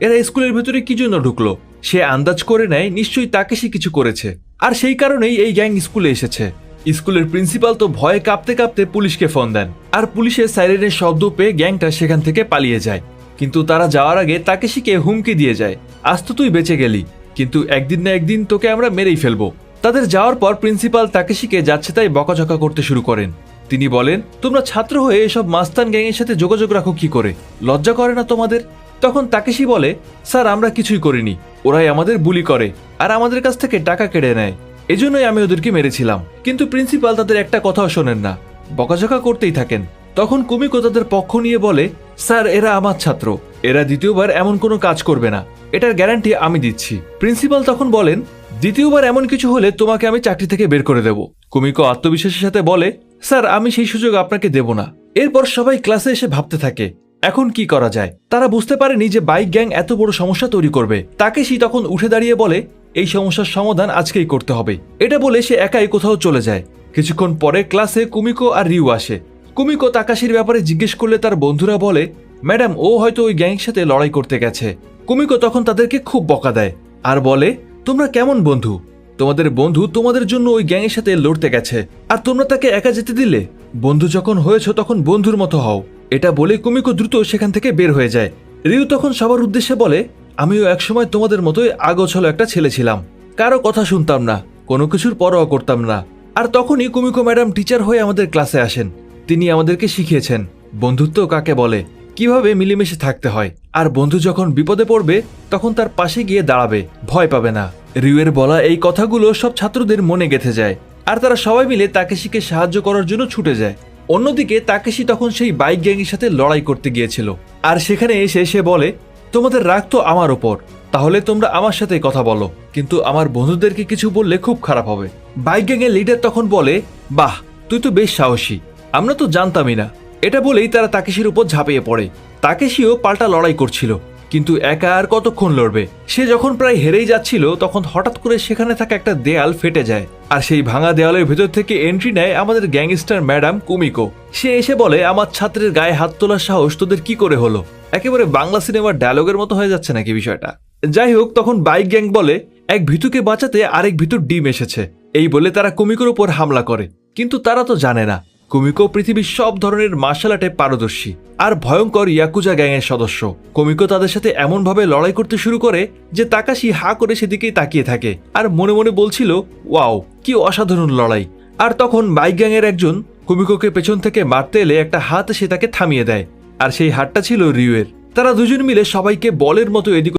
এরা স্কুলের ভেতরে কি জন্য ঢুকলো? সে আন্দাজ করে নেয়, নিশ্চয়ই তাকে সে কিছু করেছে। আর সেই কারণেই এই গ্যাং স্কুলে এসেছে। স্কুলের প্রিন্সিপাল তো ভয়ে কাঁপতে কাঁপতে পুলিশকে ফোন দেন। আর পুলিশের সাইরেনের শব্দ পেয়ে গ্যাংটা সেখান থেকে পালিয়ে যায়। কিন্তু তারা যাওয়ার আগে তাকে শিখে হুমকি দিয়ে যায়। আজ তো তুই বেঁচে গেলি। কিন্তু একদিন না একদিন তোকে আমরা মেরেই ফেলব। তাদের যাওয়ার পর প্রিন্সিপাল তাকে শিখে যাচ্ছে তাই বকাঝকা করতে শুরু করেন। তিনি বলেন, তোমরা ছাত্র হয়ে এসব মাস্তান গ্যাংয়ের সাথে যোগাযোগ রাখো কি করে? লজ্জা করে না তোমাদের? তখন তাকেশি বলে, স্যার, আমরা কিছুই করিনি। ওরাই আমাদের বুলি করে আর আমাদের কাছ থেকে টাকা কেড়ে নেয়। এজন্যই আমি ওদেরকে মেরেছিলাম। কিন্তু প্রিন্সিপাল তাদের একটা কথাও শোনেন না। বকাঝকা করতেই থাকেন। তখন কুমিকো তাদের পক্ষ নিয়ে বলে, স্যার, এরা আমার ছাত্র। এরা দ্বিতীয়বার এমন কোনো কাজ করবে না। এটার গ্যারান্টি আমি দিচ্ছি। প্রিন্সিপাল তখন বলেন, দ্বিতীয়বার এমন কিছু হলে তোমাকে আমি চাকরি থেকে বের করে দেব। কুমিকো আত্মবিশ্বাসের সাথে বলে, স্যার, আমি সেই সুযোগ আপনাকে দেব না। এরপর সবাই ক্লাসে এসে ভাবতে থাকে এখন কি করা যায়? তারা বুঝতে পারেনি যে বাইক গ্যাং এত বড় সমস্যা তৈরি করবে। তাকেশি তখন উঠে দাঁড়িয়ে বলে, এই সমস্যার সমাধান আজকেই করতে হবে। এটা বলে সে একাই কোথাও চলে যায়। কিছুক্ষণ পরে ক্লাসে কুমিকো আর রিউ আসে। কুমিকো তাকাশির ব্যাপারে জিজ্ঞেস করলে তার বন্ধুরা বলে, ম্যাডাম, ও হয়তো ওই গ্যাংয়ের সাথে লড়াই করতে গেছে। কুমিকো তখন তাদেরকে খুব বকা দেয় আর বলে, তোমরা কেমন বন্ধু? তোমাদের বন্ধু তোমাদের জন্য ওই গ্যাংয়ের সাথে লড়তে গেছে। আর তোমরা তাকে একা যেতে দিলে? বন্ধু যখন হয়েছ তখন বন্ধুর মতো হও। এটা বলে কুমিকো দ্রুত সেখান থেকে বের হয়ে যায়। রিউ তখন সবার উদ্দেশ্যে বলে, আমিও একসময় তোমাদের মতোই আগোছল একটা ছেলে ছিলাম। কারও কথা শুনতাম না, কোনো কিছুর পরোয়া করতাম না। আর তখনই কুমিকো ম্যাডাম টিচার হয়ে আমাদের ক্লাসে আসেন। তিনি আমাদেরকে শিখিয়েছেন, বন্ধুত্ব কাকে বলে, কীভাবে মিলেমিশে থাকতে হয়। আর বন্ধু যখন বিপদে পড়বে, তখন তার পাশে গিয়ে দাঁড়াবে, ভয় পাবে না। রিউয়ের বলা এই কথাগুলো সব ছাত্রদের মনে গেঁথে যায়, আর তারা সবাই মিলে তাকে শিখে সাহায্য করার জন্য ছুটে যায়। অন্যদিকে তাকেশি তখন সেই বাইক গ্যাংয়ের সাথে লড়াই করতে গিয়েছিল। আর সেখানে এসে সে বলে, তোমাদের রাগ তো আমার ওপর তাহলে তোমরা আমার সাথে কথা বলো। কিন্তু আমার বন্ধুদেরকে কিছু বললে খুব খারাপ হবে। বাইক গ্যাংয়ের লিডার তখন বলে, বাহ, তুই তো বেশ সাহসী। আমরা তো জানতামই না। এটা বলেই তারা তাকেশির উপর ঝাঁপিয়ে পড়ে। তাকেশিও পাল্টা লড়াই করছিল। কিন্তু একা আর কতক্ষণ লড়বে? সে যখন প্রায় হেরেই যাচ্ছিল, তখন হঠাৎ করে সেখানে থাকা একটা দেয়াল ফেটে যায়। আর সেই ভাঙা দেওয়ালের ভেতর থেকে এন্ট্রি নেয় আমাদের গ্যাংস্টার ম্যাডাম কুমিকো। সে এসে বলে, আমার ছাত্রের গায়ে হাত তোলার সাহস তোদের কি করে হলো? একেবারে বাংলা সিনেমার ডায়লগের মতো হয়ে যাচ্ছে নাকি বিষয়টা? যাই হোক, তখন বাইক গ্যাং বলে, এক ভিতুকে বাঁচাতে আরেক ভিতুর ডিম এসেছে। এই বলে তারা কুমিকোর উপর হামলা করে। কিন্তু তারা তো জানে না। কুমিকো পৃথিবীর সব ধরনের মার্শাল আর্টে পারদর্শী আর ভয়ঙ্কর ইয়াকুজা গ্যাংয়ের সদস্য। কুমিকো তাদের সাথে এমনভাবে লড়াই করতে শুরু করে যে তাকাশি হা করে সেদিকেই তাকিয়ে থাকে আর মনে মনে বলছিল, ওয়াও, কি অসাধারণ লড়াই। আর তখন বাইক গ্যাংয়ের একজন কুমিকোকে পেছন থেকে মারতে এলে একটা হাত সে তাকে থামিয়ে দেয়। আর সেই হাতটা ছিল রিউয়ের। তারা দুজন মিলে সবাইকে বলের মতো এদিক